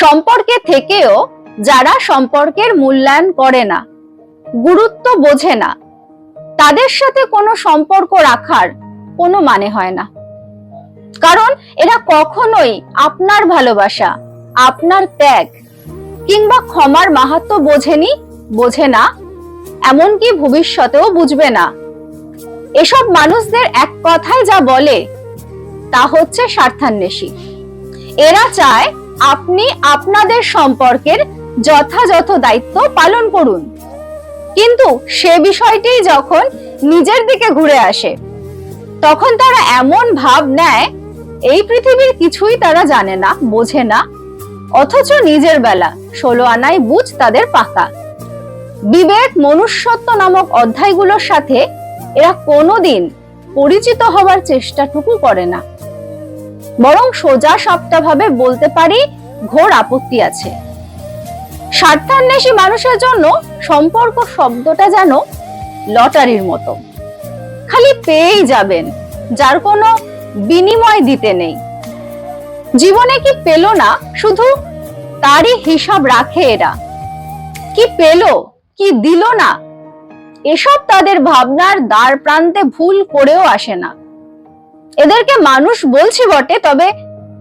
সম্পর্কে থেকেও যারা সম্পর্কের মূল্যায়ন করে না, গুরুত্ব বোঝে না, তাদের সাথে কোনো সম্পর্ক রাখার কোনো মানে হয় না। কারণ এরা কখনোই আপনার ভালোবাসা, আপনার ত্যাগ কিংবা ক্ষমার মাহাত্ম বোঝেনি, বোঝে না, এমনকি ভবিষ্যতেও বুঝবে না। এসব মানুষদের এক কথায় যা বলে, তা হচ্ছে স্বার্থান্বেষী। এরা চায় আপনি আপনাদের সম্পর্কের যথাযথ দায়িত্ব পালন করুন। কিন্তু সে বিষয়টি যখন নিজের দিকে ঘুরে আসে, তখন তারা এমন ভাব নেয়, এই পৃথিবীর কিছুই তারা জানে না, বোঝে না, অথচ নিজের বেলা ষোলো আনায় বুঝ তাদের পাকা। বিবেক মনুষ্যত্ব নামক অধ্যায়গুলোর সাথে এরা কোনোদিন পরিচিত হওয়ার চেষ্টাটুকু করে না। বরং সোজা সাপটাভাবে বলতে পারি ঘোর আপত্তি আছে। স্বার্থান্বেষী মানুষের জন্য সম্পর্ক শব্দটা যেন লটারির মতো। খালি পেয়েই যাবেন, যার কোনো বিনিময় দিতে নেই। জীবনে কি পেল না, শুধু তারই হিসাব রাখে এরা। কি পেল, কি দিল না, এসব তাদের ভাবনার দ্বার প্রান্তে ভুল করেও আসে না। এদেরকে মানুষ বলছি বটে, তবে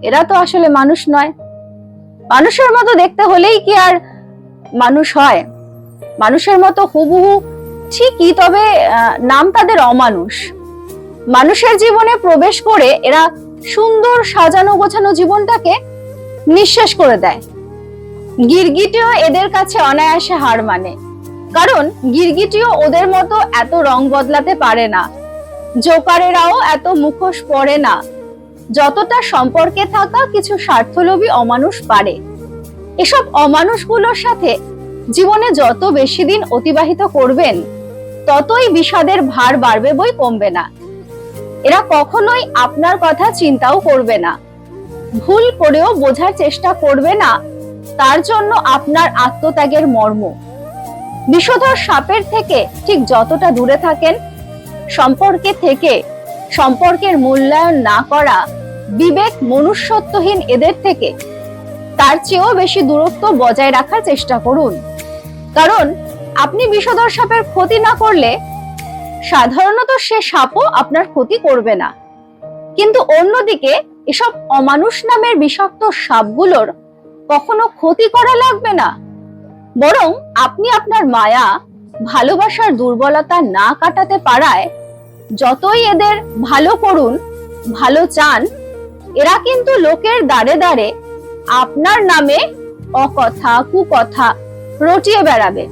এরা তো আসলে মানুষ নয়। মানুষের মতো দেখতে হলেই কি আর মানুষ হয়? মানুষের মতো হুবহু ঠিকই, তবে নাম তাদের অমানুষ। মানুষের জীবনে প্রবেশ করে এরা সুন্দর সাজানো গোছানো জীবনটাকে নিঃশ্বাস করে দেয়। গিরগিটিও এদের কাছে অনায়াসে হার মানে। কারণ গিরগিটিও ওদের মতো এত রং বদলাতে পারে না। জোকারেরাও এত মুখোশ পরে না। যতটা সম্পর্কে থাকা কিছু স্বার্থলোভী অমানুষ পারে। এসব অমানুষগুলোর সাথে জীবনে যত বেশি দিন অতিবাহিত করবেন, ততই বিষাদের ভার বাড়বে বই কমবে না। এরা কখনোই আপনার কথা চিন্তাও করবে না। ভুল করেও বোঝার চেষ্টা করবে না, তার জন্য আপনার আত্মত্যাগের মর্ম। বিষধর সাপের থেকে ঠিক যতটা দূরে থাকেন সম্পর্কে থেকে সম্পর্কের মূল্যায়ন না করা বিবেক মনুষ্যত্বহীন এদের থেকে, তার চেয়েও বেশি দূরত্ব বজায় রাখার চেষ্টা করুন। কারণ আপনি বিষধর সাপের ক্ষতি না করলে সাধারণত সে সাপও আপনার ক্ষতি করবে না। কিন্তু অন্যদিকে এসব অমানুষ নামের বিষাক্ত সাপগুলোর কখনো ক্ষতি করা লাগবে না। বরং আপনি আপনার মায়া ভালোবাসার দুর্বলতা না কাটাতে পারায় যতই এদের ভালো করুন, ভালো চান, এরা কিন্তু লোকের দাঁড়ে দাঁড়ে আপনার নামে অকথা, কুকথা রটিয়ে বেড়াবে।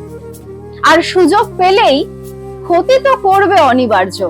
আর সুযোগ পেলেই ক্ষতি তো করবে অনিবার্য।